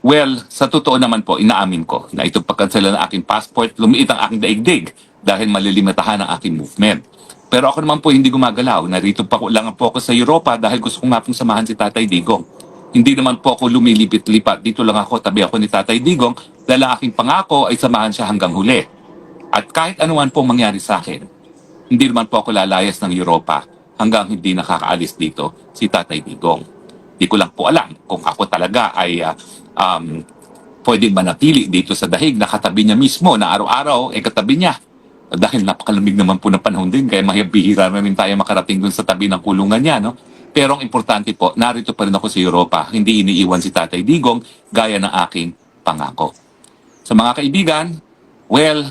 Well, sa totoo naman po, inaamin ko na itong pagkansela ng aking passport, lumiit ang aking daigdig dahil malilimitahan ang aking movement. Pero ako naman po hindi gumagalaw. Narito pa ko lang po ako sa Europa dahil gusto ko nga pong samahan si Tatay Digong. Hindi naman po ako lumilipit-lipat. Dito lang ako, tabi ako ni Tatay Digong dahil ang aking pangako ay samahan siya hanggang huli. At kahit anuman pong mangyari sa akin, hindi naman po ako lalayas ng Europa hanggang hindi nakakaalis dito si Tatay Digong. Di ko lang po alam kung ako talaga ay ah, um, pwede manatili dito sa dahig na katabi niya mismo na araw-araw ay katabi niya. Dahil napakalamig naman po ng panahon din kaya mahibihira na rin tayo makarating dun sa tabi ng kulungan niya. No? Pero ang importante po, narito pa rin ako sa Europa. Hindi iniiwan si Tatay Digong gaya ng aking pangako. Sa mga kaibigan, well,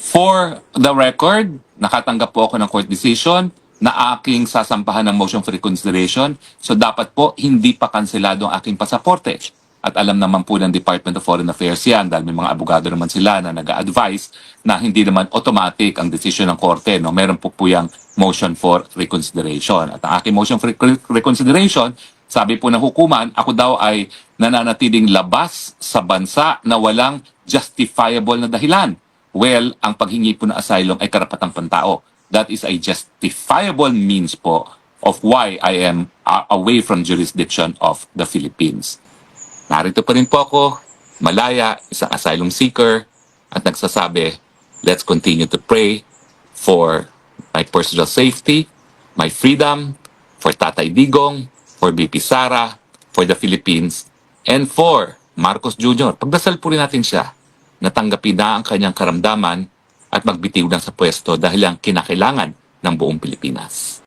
For the record, nakatanggap po ako ng court decision na aking sasampahan ng motion for reconsideration. So dapat po hindi pa kanselado ang aking pasaporte. At alam naman po ng Department of Foreign Affairs yan dahil may mga abogado naman sila na nag-advise na hindi naman automatic ang decision ng korte. No? Meron po po yung motion for reconsideration. At ang aking motion for recon- reconsideration, sabi po ng hukuman, ako daw ay nananatiling labas sa bansa na walang justifiable na dahilan. Well, ang paghingi po ng asylum ay karapatang pantao. That is a justifiable means po of why I am away from jurisdiction of the Philippines. Narito pa rin po ako, malaya, isang asylum seeker, at nagsasabi, let's continue to pray for my personal safety, my freedom, for Tatay Digong, for BP Sara, for the Philippines, and for Marcos Jr. Pagdasal po rin natin siya natanggapin na ang kanyang karamdaman at magbitiw na sa pwesto dahil ang kinakailangan ng buong Pilipinas.